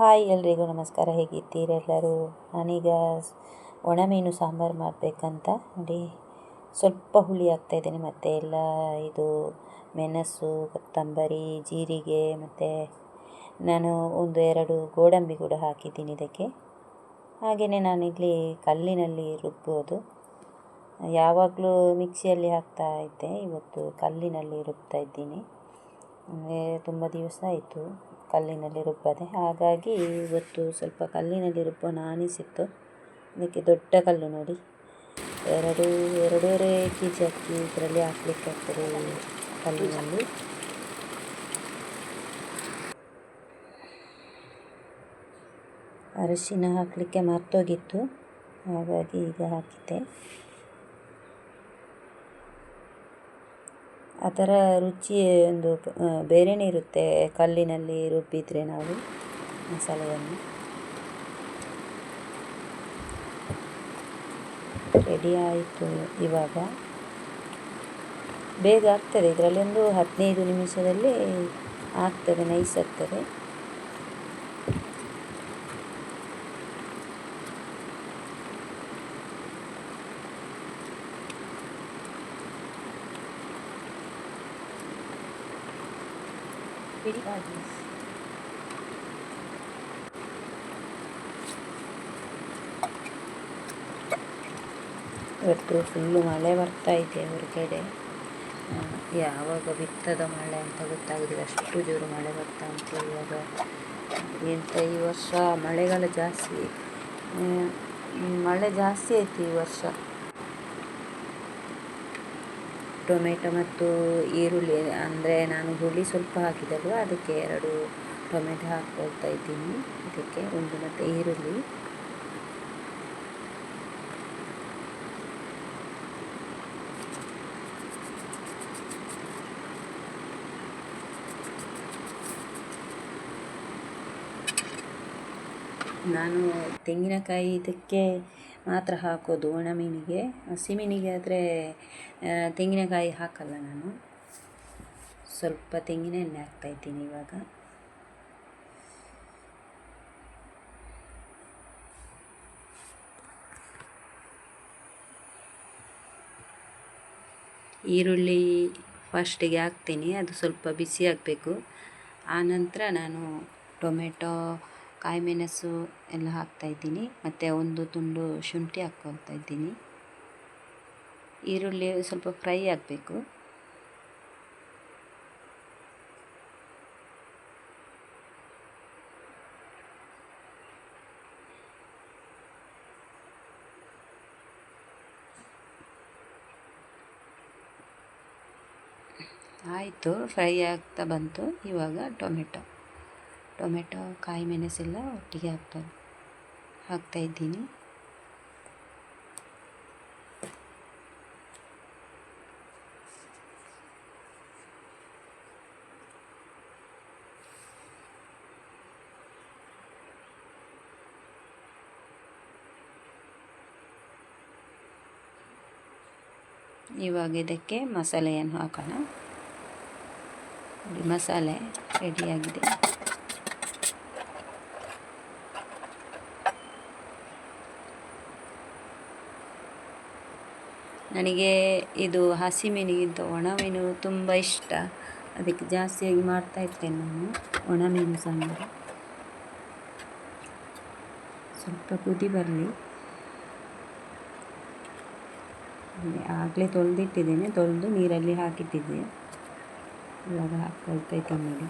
Hi ಎಲ್ರಿಗೂ ನಮಸ್ಕಾರ ಹೇಗಿದ್ದೀರೆಲ್ಲರೂ ನಾನೀಗ ಒಣ ಮೀನು ಸಾಂಬಾರು ಮಾಡಬೇಕಂತ ನೋಡಿ, ಸ್ವಲ್ಪ ಹುಳಿ ಇದ್ದೀನಿ, ಮತ್ತು ಎಲ್ಲ ಇದು ಮೆಣಸು, ಕೊತ್ತಂಬರಿ, ಜೀರಿಗೆ, ಮತ್ತು ನಾನು ಒಂದು ಎರಡು ಗೋಡಂಬಿ ಕೂಡ ಹಾಕಿದ್ದೀನಿ ಇದಕ್ಕೆ. ಹಾಗೆಯೇ ನಾನಿಲ್ಲಿ ಕಲ್ಲಿನಲ್ಲಿ ರುಬ್ಬೋದು. ಯಾವಾಗಲೂ ಮಿಕ್ಸಿಯಲ್ಲಿ ಹಾಕ್ತಾ ಇದ್ದೆ, ಇವತ್ತು ಕಲ್ಲಿನಲ್ಲಿ ರುಬ್ತಾ ಇದ್ದೀನಿ. ತುಂಬ ದಿವಸ ಆಯಿತು. ಕಲ್ಲಿನಲ್ಲಿ ರುಬ್ಬದೆ ಹಾಗಾಗಿ ಇವತ್ತು ಸ್ವಲ್ಪ ಕಲ್ಲಿನಲ್ಲಿ ರುಬ್ಬೋಣ ಅನಿಸಿತ್ತು ಅದಕ್ಕೆ ದೊಡ್ಡ ಕಲ್ಲು ನೋಡಿ. ಎರಡು, ಎರಡೂವರೆ ಕೆ ಜಿ ಅಕ್ಕಿ ಇದರಲ್ಲಿ ಹಾಕ್ಲಿಕ್ಕೆ ಆಗ್ತದೆ ಕಲ್ಲಿನಲ್ಲಿ. ಅರಿಶಿನ ಹಾಕಲಿಕ್ಕೆ ಮರ್ತೋಗಿತ್ತು. ಹಾಗಾಗಿ ಈಗ ಹಾಕಿದ್ದೆ. ಅದರ ರುಚಿ ಒಂದು ಬೇರೆಯೇ ಇರುತ್ತೆ ಕಲ್ಲಿನಲ್ಲಿ ರುಬ್ಬಿದರೆ ನಾವು ಮಸಾಲೆಯನ್ನು. ರೆಡಿ ಆಯಿತು ಇವಾಗ. ಬೇಗ ಆಗ್ತದೆ, ಇದರಲ್ಲಿ ಒಂದು ಹದಿನೈದು ನಿಮಿಷದಲ್ಲಿ ಆಗ್ತದೆ ನೈಸ್ ಆಗ್ತದೆ. ಇವತ್ತು ಫುಲ್ಲು ಮಳೆ ಬರ್ತಾ ಇದೆ ಹೊರಗಡೆ ಯಾವಾಗ ಬಿತ್ತದ ಮಳೆ ಅಂತ ಗೊತ್ತಾಗೋದಿಲ್ಲ. ಅಷ್ಟು ಜೋರು ಮಳೆ ಬರ್ತಾ ಅಂತ ಇವಾಗ. ಎಂತ ಈ ವರ್ಷ ಮಳೆಗಾಲ ಜಾಸ್ತಿ. ಮಳೆ ಜಾಸ್ತಿ ಐತಿ ಈ ವರ್ಷ. ಟೊಮೆಟೊ ಮತ್ತು ಈರುಳ್ಳಿ, ಅಂದರೆ ನಾನು ಹುಳಿ ಸ್ವಲ್ಪ ಹಾಕಿದಲ್ವ, ಅದಕ್ಕೆ ಎರಡು ಟೊಮೆಟೊ ಹಾಕ್ಕೊಳ್ತಾ ಇದ್ದೀನಿ. ಅದಕ್ಕೆ ಒಂದು ಮತ್ತು ಈರುಳ್ಳಿ. ನಾನು ತೆಂಗಿನಕಾಯಿ ಇದಕ್ಕೆ ಮಾತ್ರ ಹಾಕೋದು ಒಣ ಮೀನಿಗೆ ಹಸಿ ಮೀನಿಗೆ ಆದರೆ ತೆಂಗಿನಕಾಯಿ ಹಾಕಲ್ಲ ನಾನು. ಸ್ವಲ್ಪ ತೆಂಗಿನ ಎಣ್ಣೆ ಹಾಕ್ತಾಯಿದ್ದೀನಿ ಇವಾಗ. ಈರುಳ್ಳಿ ಫಸ್ಟಿಗೆ ಹಾಕ್ತೀನಿ, ಅದು ಸ್ವಲ್ಪ ಬಿಸಿ ಆಗಬೇಕು. ಆನಂತರ ನಾನು ಟೊಮೆಟೊ ಕಾಯಿ ಮೆಣಸು ಎಲ್ಲ ಹಾಕ್ತಾಯಿದ್ದೀನಿ ಮತ್ತು ಒಂದು ತುಂಡು ಶುಂಠಿ ಹಾಕ್ಕೊಳ್ತಾ ಇದ್ದೀನಿ. ಈರುಳ್ಳಿ ಸ್ವಲ್ಪ ಫ್ರೈ ಆಗಬೇಕು. ಆಯಿತು, ಫ್ರೈ ಆಗ್ತಾ ಬಂತು. ಇವಾಗ ಟೊಮೆಟೊ. ಟೊಮೆಟೊ ಕಾಯಿ ಮೆಣಸೆಲ್ಲ ಒಟ್ಟಿಗೆ ಹಾಕ್ತಾ ಹಾಕ್ತಾಯಿದ್ದೀನಿ ಇವಾಗ ಇದಕ್ಕೆ ಮಸಾಲೆಯನ್ನು ಹಾಕೋಣ ಮಸಾಲೆ ರೆಡಿಯಾಗಿದೆ ನನಗೆ ಇದು ಹಸಿ ಮೀನಿಗಿಂತ ಒಣ ಮೀನು ತುಂಬ ಇಷ್ಟ. ಅದಕ್ಕೆ ಜಾಸ್ತಿಯಾಗಿ ಮಾಡ್ತಾ ಇರ್ತೇನೆ ನಾನು ಒಣ ಮೀನು ಸಾಂಬಾರು. ಸ್ವಲ್ಪ ಕುದಿ ಬರಲಿ. ಆಗಲೇ ತೊಳೆದಿಟ್ಟಿದ್ದೇನೆ. ತೊಳೆದು ನೀರಲ್ಲಿ ಹಾಕಿಟ್ಟಿದ್ದೆ. ಇವಾಗ ಹಾಕ್ಕೊಳ್ತಾ ಇದ್ದೀನಿ. ನೋಡಿ